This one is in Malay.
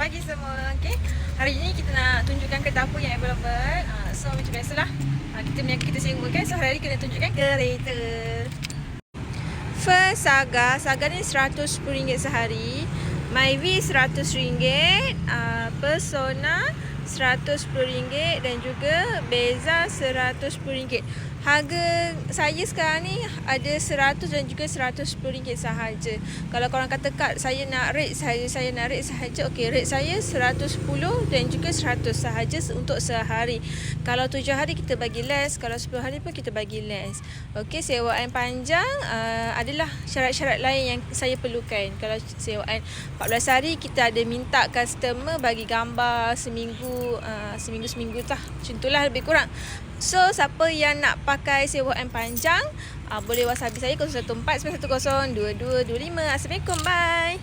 pagi semua. Okay. Hari ini kita nak tunjukkan kereta apa yang available. Uh, so macam biasalah. Uh, kita punya kita sewa kan. So hari ni kita tunjukkan kereta. First Saga. Saga ni RM110 sehari. Myvi RM100. Uh, Persona RM110 dan juga Beza RM110. Harga saya sekarang ni ada RM100 dan juga RM110 sahaja. Kalau korang kata Kak, saya nak rate sahaja, saya nak rate sahaja. Okey, rate saya RM110 dan juga RM100 sahaja untuk sehari. Kalau 7 hari kita bagi less, kalau 10 hari pun kita bagi less. Okey, sewaan panjang uh, adalah syarat-syarat lain yang saya perlukan. Kalau sewaan 14 hari kita ada minta customer bagi gambar seminggu uh, seminggu-seminggu tah. Itulah lebih kurang. So siapa yang nak pakai sewaan panjang uh, boleh WhatsApp saya 014 910 2225. Assalamualaikum. Bye.